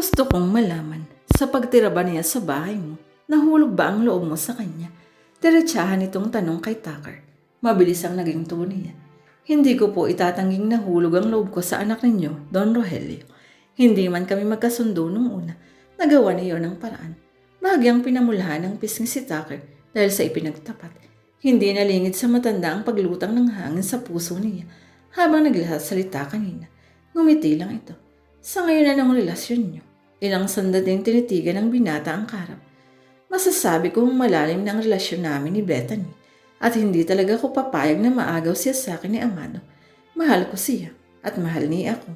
Gusto kong malaman, sa pagtira ba niya sa bahay mo, nahulog ba ang loob mo sa kanya? Diretsahan itong tanong kay Tucker. Mabilis ang naging tono niya. Hindi ko po itatangging nahulog ang loob ko sa anak ninyo, Don Rogelio. Hindi man kami magkasundo nung una, nagawa niyo ng paraan. Bahagyang pinamulahan ng pisngi si Tucker dahil sa ipinagtapat. Hindi nalingid sa matanda ang paglutang ng hangin sa puso niya habang nagsasalita kanina. Ngumiti lang ito. Sa ngayon na ng relasyon niyo, ilang sandaling tinitigan ng binata ang karap. Masasabi kong malalim na ang relasyon namin ni Bethany at hindi talaga ko papayag na maagaw siya sa akin ni Amado. Mahal ko siya at mahal niya ako.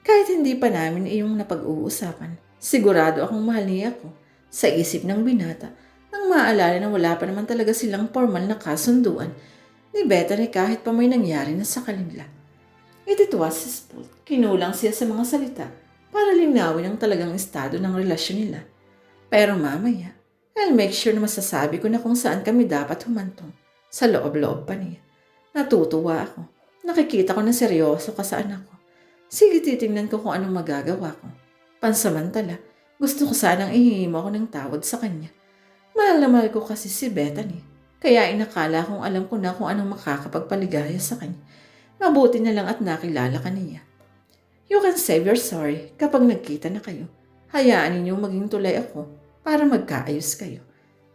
Kahit hindi pa namin iyong napag-uusapan, sigurado akong mahal niya ako sa isip ng binata nang maalala na wala pa naman talaga silang formal na kasunduan ni Bethany kahit pa may nangyari na sa kanila. It was his fault. Kinulang siya sa mga salita para linawin ang talagang estado ng relasyon nila. Pero mamaya, I'll make sure na masasabi ko na kung saan kami dapat humantong. Sa loob-loob pa niya. Natutuwa ako. Nakikita ko na seryoso ka sa anak ko. Sige titingnan ko kung anong magagawa ko. Pansamantala, gusto ko sanang ihihimo ako ng tawad sa kanya. Mahal na mahal ko kasi si Bethany. Kaya inakala kong alam ko na kung anong makakapagpaligaya sa kanya. Mabuti na lang at nakilala ka niya. You can save your sorry kapag nagkita na kayo. Hayaan ninyong maging tulay ako para magkaayos kayo.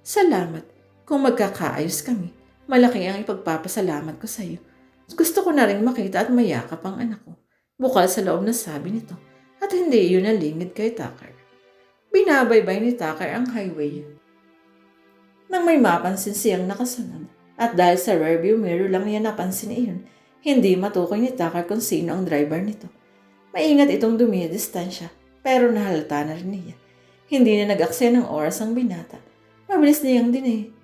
Salamat kung magkakaayos kami. Malaki ang ipagpapasalamat ko sa iyo. Gusto ko na rin makita at mayakap ang anak ko. Bukal sa loob na sabi nito at hindi yun nalingid kay Tucker. Binabaybay ni Tucker ang highway. Nang may mapansin siyang nakasunod at dahil sa rearview mirror lang niya napansin iyon, hindi matukoy ni Tucker kung sino ang driver nito. Maingat itong dumidistansya pero nahalata na rin niya. Hindi na nag-aksaya ng oras ang binata. Mabilis niyang din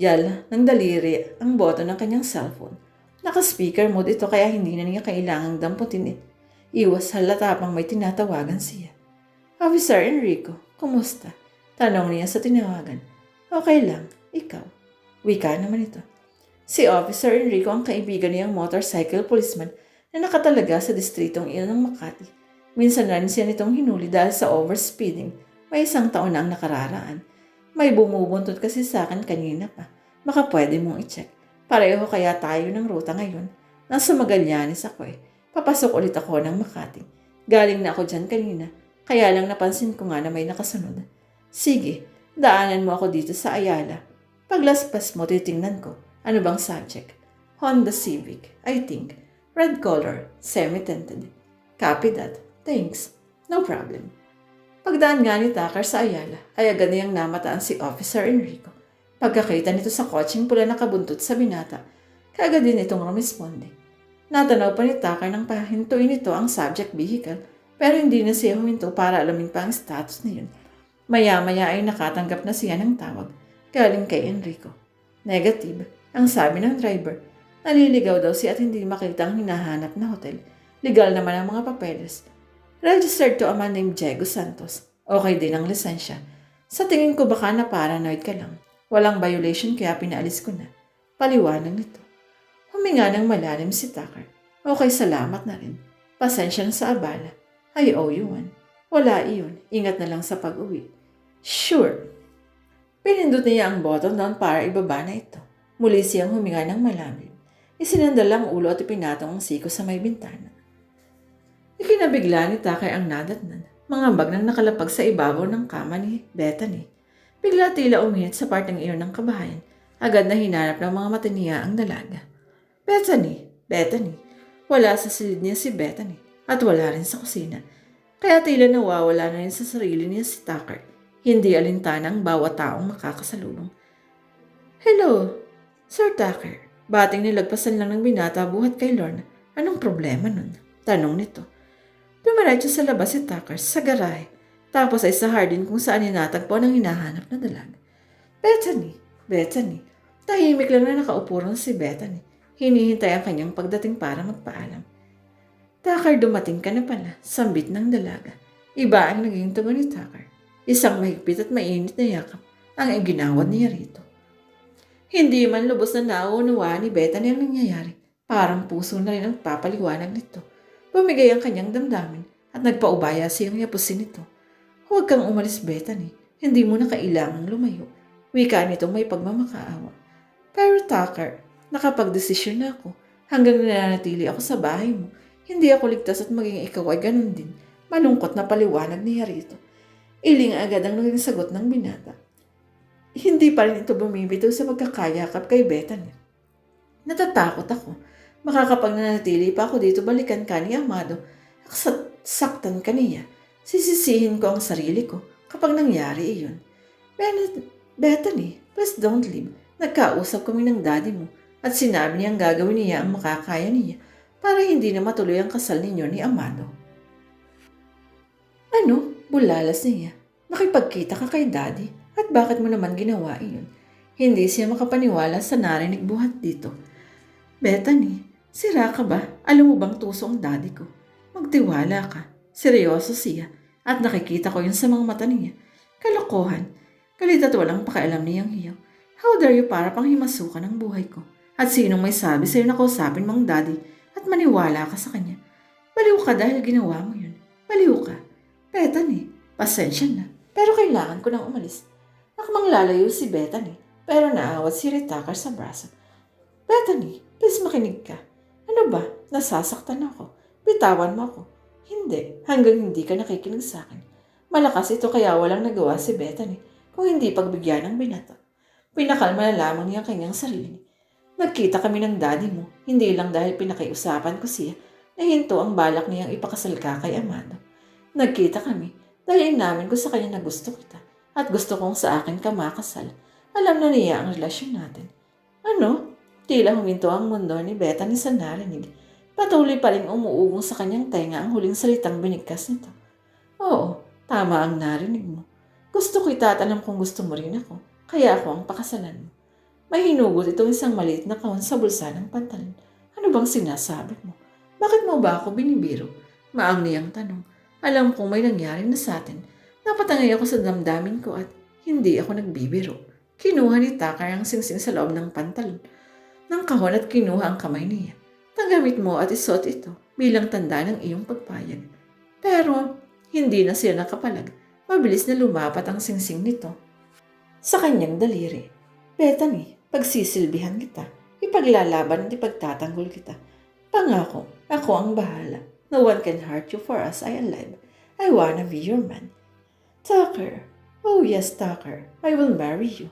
Yal ng daliri ang boto ng kanyang cellphone. Naka-speaker mode ito kaya hindi na niya kailangang damputin ito. Iwas halata pang may tinatawagan siya. Officer Enrico, kumusta? Tanong niya sa tinawagan. Okay lang, ikaw. Wika naman ito. Si Officer Enrico ang kaibigan niyang motorcycle policeman na nakatalaga sa distritong iyon ng Makati. Minsan na rin siya nitong hinuli dahil sa overspeeding. May isang taon na ang nakararaan. May bumubuntot kasi sa akin kanina pa. Baka pwede mong i-check. Pareho kaya tayo ng ruta ngayon. Nasa Magallanes ako eh. Papasok ulit ako ng Makati. Galing na ako dyan kanina. Kaya lang napansin ko nga na may nakasunod. Sige, daanan mo ako dito sa Ayala. Paglaspas mo, titingnan ko. Ano bang subject? Honda Civic, I think. Red color, semi-tinted. Copy that. Thanks. No problem. Pagdaan nga ni Tucker sa Ayala, ay agad niyang namataan si Officer Enrico. Pagkakita nito sa kotseng pula na kabuntot sa binata, kaagad din itong rumisponde. Natanaw pa ni Tucker nang pahintuin nito ang subject vehicle, pero hindi na siya huminto para alamin pa ang status niyon. Maya-maya ay nakatanggap na siya ng tawag, galing kay Enrico. Negative, ang sabi ng driver. Naliligaw daw siya at hindi makita ang hinahanap na hotel. Legal naman ang mga papeles. Registered to a man named Diego Santos. Okay din ang lisensya. Sa tingin ko baka na paranoid ka lang. Walang violation kaya pinaalis ko na. Paliwanag nito. Huminga ng malalim si Tucker. Okay, salamat na rin. Pasensya na sa abala. I owe you one. Wala iyon. Ingat na lang sa pag-uwi. Sure. Pinindot niya ang button down para ibaba na ito. Muli siyang huminga ng malalim. Isinandal ang ulo at ipinatong ang siko sa may bintana. Ikinabigla ni Tucker ang nadatnan. Mga bag na nakalapag sa ibabaw ng kama ni Bethany. Bigla tila uminit sa parteng iyon ng kabahayan. Agad na hinanap ng mga mata niya ang dalaga. Bethany, Bethany. Wala sa silid niya si Bethany at wala rin sa kusina. Kaya tila nawawala na rin sa sarili niya si Tucker. Hindi alintana ang bawat taong makakasalubong. Hello, Sir Tucker. Bating nilagpasan lang ng binata buhat kay Lorna. Anong problema nun? Tanong nito. Dumiretso sa labas si Tucker sa garahe. Tapos ay sa hardin kung saan ninatagpo ng hinahanap na dalaga. Bethany, Bethany. Tahimik lang na nakaupo rin si Bethany. Hinihintay ang kanyang pagdating para magpaalam. Tucker, dumating ka na pala. Sambit ng dalaga. Iba ang naging tugon ni Tucker. Isang mahigpit at mainit na yakap ang iginawad niya rito. Hindi man lubos na nauunawaan ni Bethany ang nangyayari. Parang puso na rin ang papaliwanag nito. Bumigay ang kanyang damdamin at nagpaubaya siyang yapusin ito. Huwag kang umalis, Bethany. Hindi mo na kailangang lumayo. Wika nitong may pagmamakaawa. Pero Tucker, nakapagdesisyon na ako. Hanggang nananatili ako sa bahay mo. Hindi ako ligtas at maging ikaw ay ganun din. Malungkot na paliwanag niya rito. Iling agad ang naging sagot ng binata. Hindi pa rin ito bumibitaw sa pagkakayakap kay Bethany. Natatakot ako. Baka kapag nanatili pa ako dito balikan ka ni Amado, saktan ka niya. Sisisihin ko ang sarili ko kapag nangyari iyon. Ben- Bethany, please don't leave. Nagkausap kami ng daddy mo at sinabi niyang gagawin niya ang makakaya niya para hindi na matuloy ang kasal ninyo ni Amado. Ano? Bulalas niya. Nakipagkita ka kay daddy at bakit mo naman ginawa iyon? Hindi siya makapaniwala sa narinig buhat dito. Bethany, sira ka ba? Alam mo bang tuso ang daddy ko? Magtiwala ka. Seryoso siya. At nakikita ko yun sa mga mata niya. Kalokohan. Galit at walang pakialam niyang hiyaw. How dare you para pang himasukan ang buhay ko? At sinong may sabi sa'yo na kausapin mong daddy at maniwala ka sa kanya? Baliw ka dahil ginawa mo yun. Baliw ka. Bethany, pasensya na. Pero kailangan ko nang umalis. Nakamang lalayo si Bethany. Pero naawat si Ritakar sa braso. Bethany, please makinig ka. Ano ba? Nasasaktan ako. Bitawan mo ako. Hindi, hanggang hindi ka nakikinig sa akin. Malakas ito kaya walang nagawa si Bethany kung hindi pagbigyan ng binata. Pinakalma na lamang niya ang kanyang sarili. Nagkita kami ng daddy mo, hindi lang dahil pinakiusapan ko siya na hinto ang balak niyang ipakasal ka kay Amado. Nagkita kami dahil inamin ko sa kanya na gusto kita at gusto kong sa akin ka makasal. Alam na niya ang relasyon natin. Ano? Tila huminto ang mundo ni Bethany sa narinig. Patuloy pa rin umuugong sa kanyang tenga ang huling salitang binigkas nito. Oo, tama ang narinig mo. Gusto kita at alam gusto mo rin ako. Kaya ako ang pakasalan mo. May hinugot itong isang maliit na kahon sa bulsa ng pantalon. Ano bang sinasabi mo? Bakit mo ba ako binibiro? Maang niyang tanong. Alam kong may nangyari na sa atin. Napatangay ako sa damdamin ko at hindi ako nagbibiro. Kinuha ni Takar ang singsing sa loob ng pantalon ng kahon at kinuha ang kamay niya. Tagamit mo at isuot ito bilang tanda ng iyong pagpayag. Pero hindi na siya nakapalag. Mabilis na lumapat ang singsing nito sa kanyang daliri. Bethany, pagsisilbihan kita. Ipaglalaban at ipagtatanggol kita. Pangako, ako ang bahala. No one can hurt you for us I alive. I wanna be your man. Tucker. Oh yes, Tucker. I will marry you.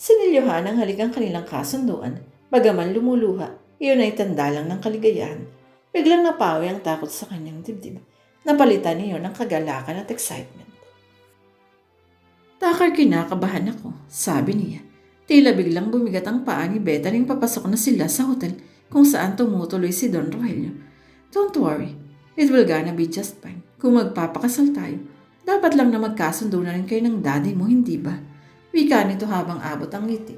Sinilyohan ang haligang kanilang kasunduan. Bagaman lumuluha, iyon ay tanda lang ng kaligayahan. Biglang napawi ang takot sa kanyang dibdib. Napalitan niyo ng kagalakan at excitement. Takar kinakabahan ako, sabi niya. Tila biglang bumigat ang paa ni Beta ring papasok na sila sa hotel kung saan tumutuloy si Don Rogelio. Don't worry, it will gonna be just fine. Kung magpapakasal tayo, dapat lang na magkasundo na rin kayo ng daddy mo, hindi ba? Wika nito habang abot ang ngiti.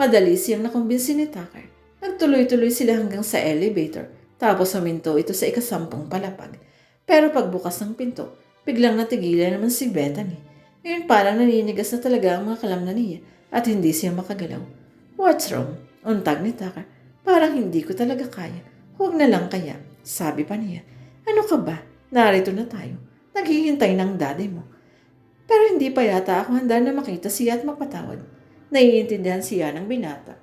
Madali siyang nakumbinsi ni Tucker. Nagtuloy-tuloy sila hanggang sa elevator, tapos huminto ito sa ikasampung palapag. Pero pagbukas ng pinto, biglang natigilan naman si Bethany. Ngayon parang naninigas na talaga ang mga kalamnan niya at hindi siya makagalaw. What's wrong? Untag ni Tucker. Parang hindi ko talaga kaya. Huwag na lang kaya, sabi pa niya. Ano ka ba? Narito na tayo. Naghihintay ng daddy mo. Pero hindi pa yata ako handa na makita siya at magpatawad. Naiintindihan siya ng binata.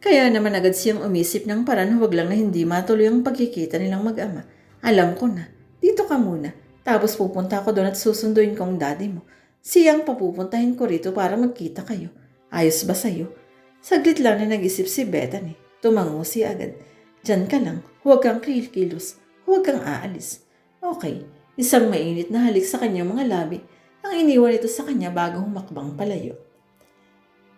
Kaya naman agad siyang umisip ng paraan huwag lang na hindi matuloy ang pagkikita nilang mag-ama. Alam ko na, dito ka muna. Tapos pupunta ako doon at susunduin ko ang daddy mo. Siyang papupuntahin ko rito para magkita kayo. Ayos ba sa'yo? Saglit lang na nag-isip si Bethany. Tumango si agad. Diyan ka lang. Huwag kang kilos. Huwag kang aalis. Okay. Isang mainit na halik sa kanyang mga labi ang iniwan ito sa kanya bago humakbang palayo.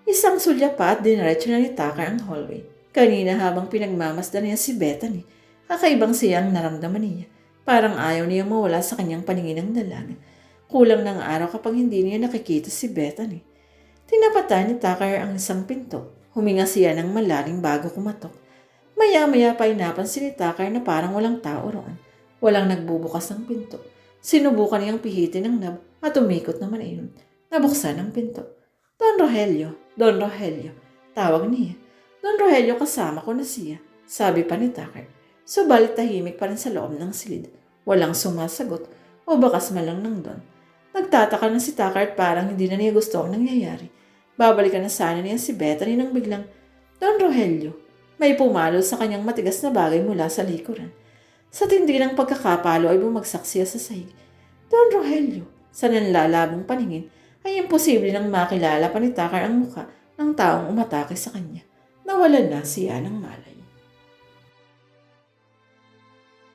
Isang sulya pa at diniretso na ni Tucker ang hallway. Kanina habang pinagmamasdan niya si Bethany, kakaibang siyang naramdaman niya. Parang ayaw niya mawala sa kanyang paningin ng dalaga. Kulang ng araw kapag hindi niya nakikita si Bethany. Tinapatan ni Tucker ang isang pinto. Huminga siya ng malalim bago kumatok. Maya-maya pa inapansin ni Tucker na parang walang tao roon. Walang nagbubukas ng pinto. Sinubukan niyang pihitin ng nab at umikot naman iyon. Nabuksan ang pinto. Don Rogelio, Don Rogelio. Tawag niya. Don Rogelio kasama ko na siya. Sabi pa ni Tucker. Subalit tahimik pa rin sa loob ng silid. Walang sumasagot o bakas man lang ng don. Nagtataka na si Tucker at parang hindi na niya gusto ang nangyayari. Babalikan na sana niya si Bethany nang biglang, Don Rogelio, may pumalo sa kanyang matigas na bagay mula sa likuran. Sa tindi ng pagkakapalo ay bumagsak siya sa sahig. Don Rogelio, sa nanlalabong paningin, ay imposible nang makilala pa ni Tucker ang mukha ng taong umatake sa kanya. Nawalan na siya ng malay.